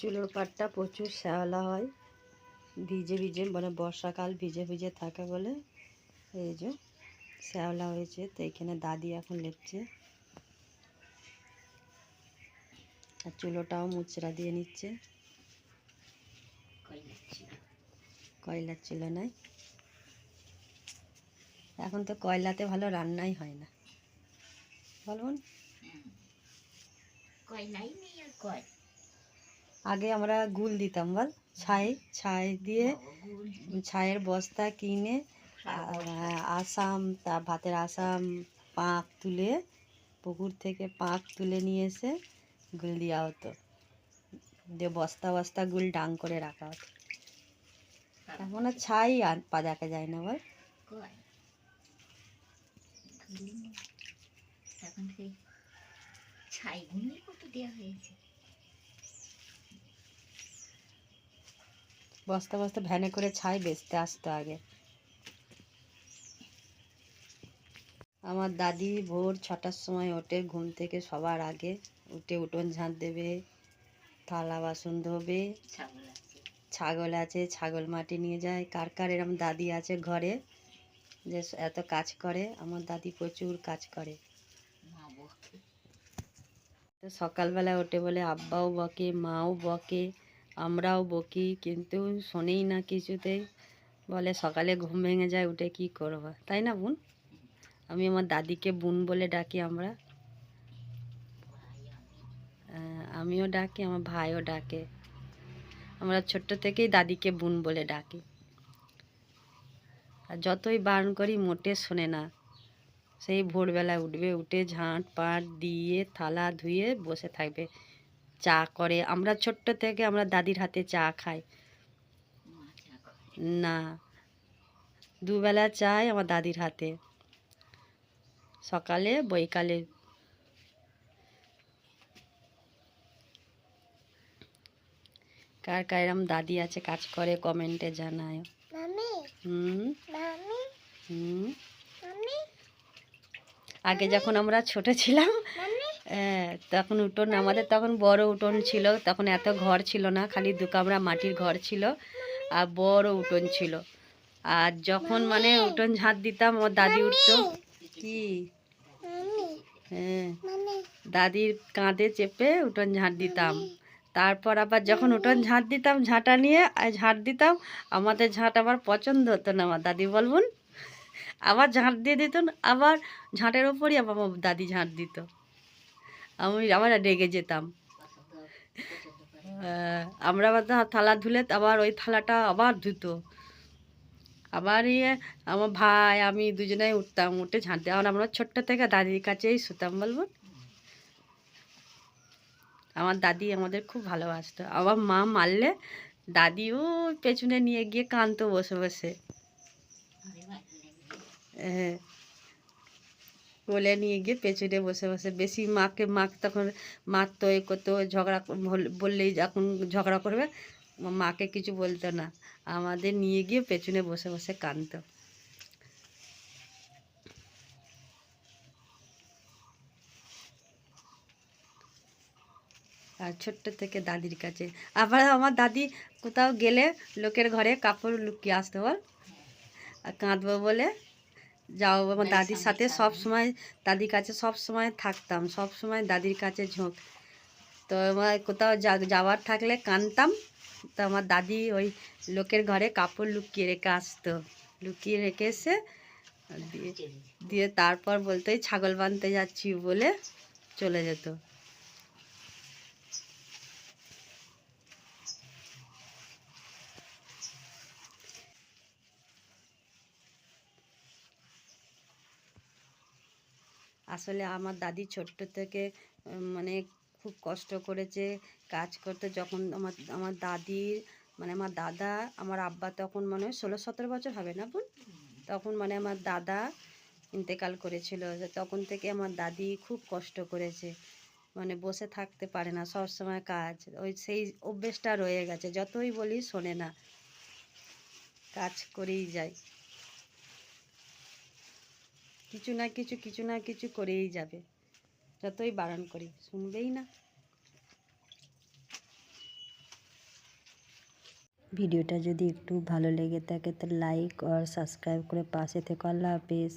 চুলোর পাটটা প্রচুর শ্যাওলা হয়। ভিজে ভিজে মানে বর্ষাকাল ভিজে ভিজে থাকে বলে এই যে শ্যাওলা হয়েছে। তো এখানে দাদি এখন লেপছে। আর চুলোটাও মুচড়া দিয়ে নিচ্ছে। কয়লার চুলো নাই। এখন তো কয়লাতে ভালো রান্নাই হয় না। বলুন কয়লাই নেই আর কয় আগে আমরা গুল দিতাম, বল। ছাই ছাই দিয়ে ছাইয়ের বস্তা কিনে আসাম তা ভাতের আসাম পাঁক তুলে, পুকুর থেকে পাঁক তুলে নিয়ে এসে গুল দেওয়া হতো। দিয়ে বস্তা বস্তা গুল ডাং করে রাখা হতো। এখন আর ছাই আর পা দেখা যায় না, বল। ছাই কত দেওয়া হয়েছে। বস্তা বস্তা ভ্যানে করে ছাই বেচতে আসতো আগে। আমার দাদি ভোর ছটার সময় ওঠে ঘুম থেকে সবার আগে। উঠে উঠোন ঝাঁট দেবে থালা বাসন ধোবে ছাগল আছে। ছাগল মাটি নিয়ে যায়। কার কার এরম দাদি আছে ঘরে? যে এত কাজ করে আমার দাদি প্রচুর কাজ করে। বকে। তো সকালবেলা ওঠে বলে আব্বাও বকে মাও বকে। আমরাও বকি, কিন্তু শোনেই না কিছুতেই বলে সকালে ঘুম ভেঙে যায়, উঠে কি করব? তাই না, বোন? আমি আমার দাদিকে বোন বলে ডাকি আমরা। আমিও ডাকি, আমার ভাইও ডাকে। আমরা ছোট্ট থেকেই দাদিকে বোন বলে ডাকি। আর যতই বারণ করি, মোটে শোনে না। সেই ভোরবেলা উঠবে, উঠে ঝাঁট পাট দিয়ে থালা ধুয়ে বসে থাকবে। চা করে। আমরা ছোট্ট থেকে আমরা দাদির হাতে চা খাই। না। দুবেলা চাই আমার দাদির হাতে। সকালে বৈকালে। কার কার এরম দাদি আছে কাজ করে কমেন্টে জানায় আগে যখন আমরা ছোট ছিলাম হ্যাঁ, তখন উঠোন আমাদের তখন বড় উঠোন ছিল তখন এত ঘর ছিল না খালি দু কামরা মাটির ঘর ছিল আর বড় উঠোন ছিল। আর যখন মানে উঠোন ঝাঁট দিতাম আমার দাদি উঠতো। কি? হ্যাঁ। দাদির কাঁধে চেপে উঠোন ঝাঁট দিতাম। তারপর আবার যখন উঠোন ঝাঁট দিতাম ঝাঁটা নিয়ে আর ঝাঁট দিতাম আমাদের ঝাঁট আবার পছন্দ হতো না আমার দাদি বলবুন। আবার ঝাঁট দিয়ে দিত আবার ঝাঁটের ওপরই আবার আমার দাদি ঝাঁট দিত। আমি আবার রেগে যেতাম। আমরা আবার থালা ধুলে আবার ওই থালাটা আবার ধুতো। আবার ইয়ে আমার ভাই, আমি দুজনেই উঠতাম, উঠে ঝাঁটতে। আর আমরা ছোট্ট থেকে দাদির কাছেই শুতাম, বলব? আমার দাদি আমাদের খুব ভালোবাসতো। আমার মা মারলে দাদিও পেছনে নিয়ে গিয়ে কাঁদতো বসে বসে। হ্যাঁ। কোলে নিয়ে গিয়ে পেছনে বসে বসে বেশি মাকে মাকে তখন মারতো, এ করতো, ঝগড়া বললেই যখন ঝগড়া করবে মাকে কিছু বলতো না। আমাদের নিয়ে গিয়ে পেছনে বসে বসে কাঁদতো। আর ছোট্ট থেকে দাদির কাছে। আবার আমার দাদি কোথাও গেলে লোকের ঘরে কাপড় লুকিয়ে আসতে বল। আর কাঁদবো বলে যাও আমার দাদির সাথে। সব সময় দাদির কাছে সব সময় থাকতাম সব সময় দাদির কাছে ঝোঁক। তো আমার কোথাও যা- যাওয়ার থাকলে কানতাম। তো আমার দাদি ওই লোকের ঘরে কাপড় লুকিয়ে রেখে আসতো। লুকিয়ে রেখে এসে দিয়ে দিয়ে তারপর বলতো "এই ছাগল বাঁধতে যাচ্ছি বলে চলে যেত। আসলে আমার দাদি ছোট্ট থেকে মানে খুব কষ্ট করেছে কাজ করতে। যখন আমার আমার দাদি মানে আমার দাদা, আমার আব্বা তখন মানে ষোলো সতেরো বছর হবে না বোন? তখন মানে আমার দাদা ইন্তেকাল করেছিল। তখন থেকে আমার দাদি খুব কষ্ট করেছে। মানে বসে থাকতে পারে না সব সময় কাজ। ওই সেই অভ্যেসটা রয়ে গেছে। যতই বলি শোনে না, কাজ করেই যায়। কিছু না কিছু কিছু না কিছু করেই যাবে। যতই বারণ করি, শুনবেই না। ভিডিওটা যদি একটু ভালো লেগে থাকে তো লাইক আর সাবস্ক্রাইব করে পাশে থেকো। আল্লাহ হাফিজ।